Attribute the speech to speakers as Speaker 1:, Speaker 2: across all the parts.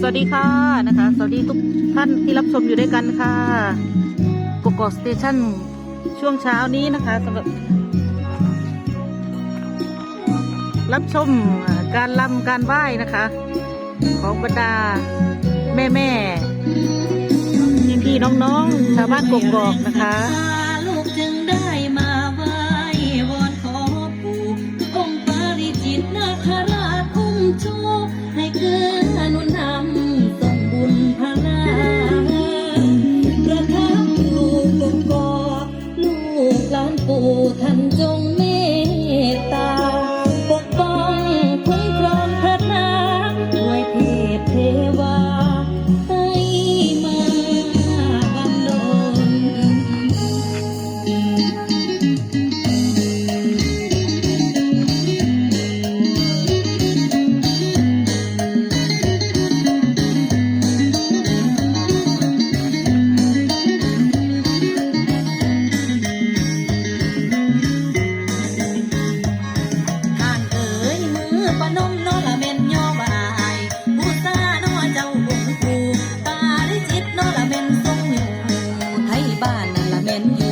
Speaker 1: สวัสดีค่ะนะคะ สวัสดีทุกท่านที่รับชมอยู่ด้วยกันค่ะกกอกสเตชันช่วงเช้านี้นะคะสำหรับ รับชมการลำการไหว้นะคะ ของบรรดาแม่แม่พี่พี่น้องๆชาวบ้านกกอกนะคะ
Speaker 2: ลูกจึงได้ ประทับอยู่กกอกลูกหลานปู่ท่านจงไม Amen.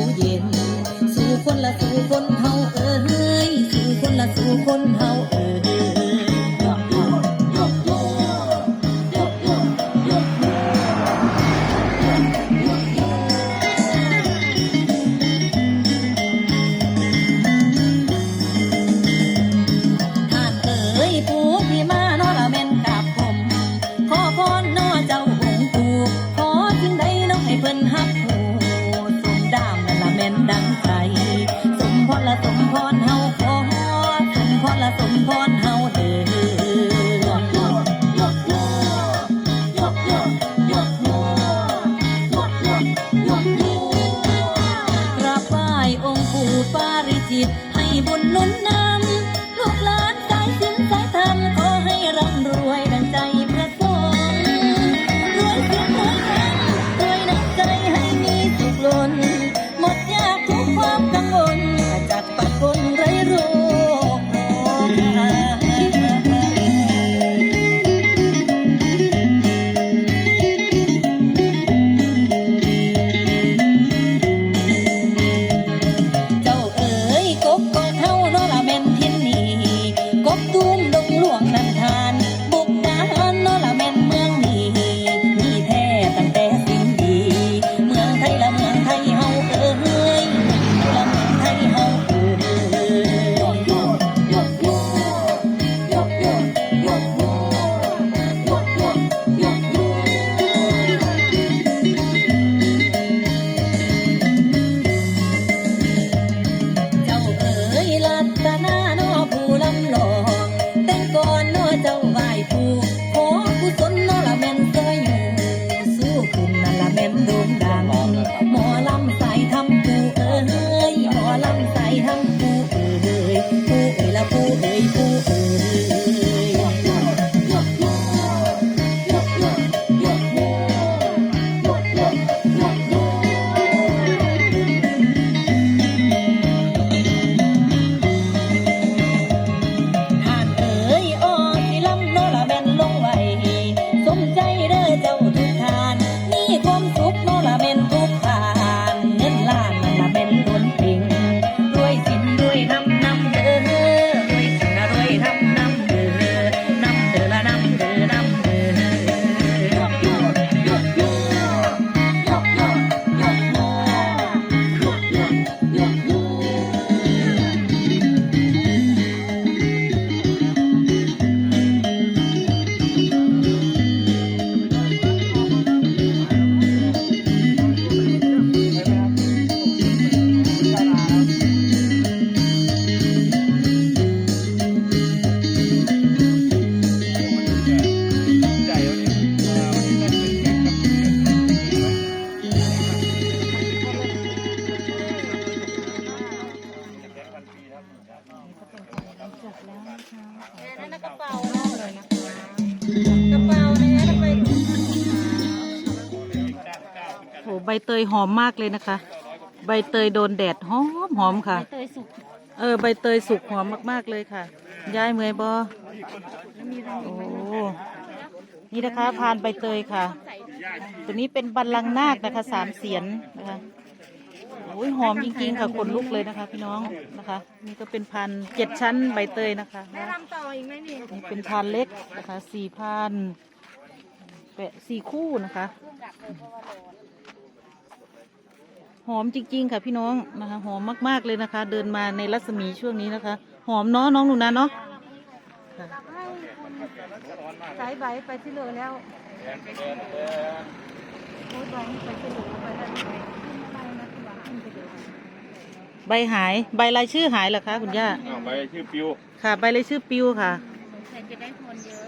Speaker 2: จิต ให้บุญนุนนำลูกหลานสายสินสายธรรมขอให้ร่ำรวย โอ้ใบ
Speaker 1: เตยหอมมากเลยนะคะ ใบเตยโดนแดดหอมหอมค่ะ ใบ
Speaker 2: เตยสุก
Speaker 1: เออ ใบเตยสุกหอมมาก ๆ เลยค่ะยายเมยบอโอ้นี่นะคะพานใบเตยค่ะ ตัวนี้เป็นบัลลังนาคนะคะสามเสียนนะคะโอ้ยหอมจริงๆค่ะขนลุกเลยนะคะ พี่น้องนะคะ นี่ก็เป็นพันเจ็ดชั้นใบเตยนะคะ
Speaker 3: ได้รำต่ออีกไหมนี่
Speaker 1: นี่เป็นพันเล็กนะคะสี่พันแปะสี่คู่นะคะ หอมจริง ๆ ค่ะพี่น้องนะคะหอมมากๆเลยนะคะ เดินมาในรัศมีช่วงนี้นะคะ หอมเนาะน้องหนูนะเนาะค่ะ
Speaker 3: สายใบไปที่เหลือแล้วโอ้ยใบนี่ไปที่เหลือไปแล้วขึ้นอะไรนะที่ว่าขึ้นไปเหลือ
Speaker 1: ใบหายใบรายชื่อหายเหรอคะคุณย่า
Speaker 4: อ้าวใบชื่อปิว
Speaker 1: ค่ะ ใบรายชื่อปิวค่ะ
Speaker 3: ใครจะได้คนเยอะ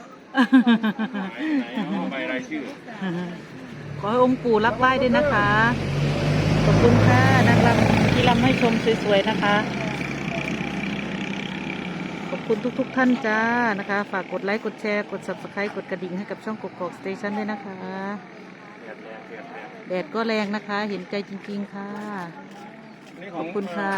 Speaker 4: ไหนเอาใบรายชื่อ
Speaker 1: ขอให้องค์ปู่รับไหว้ด้วยนะคะ ขอบคุณค่ะนักรำที่รำให้ชมสวยๆนะคะ ขอบคุณทุกๆท่านจ้านะคะ ฝากกดไลค์กดแชร์กด subscribe กดกระดิ่งให้กับช่องกกอกสเตชันด้วยนะคะแดดก็แรงนะคะ เห็นใจจริงๆค่ะ ขอบคุณค่ะ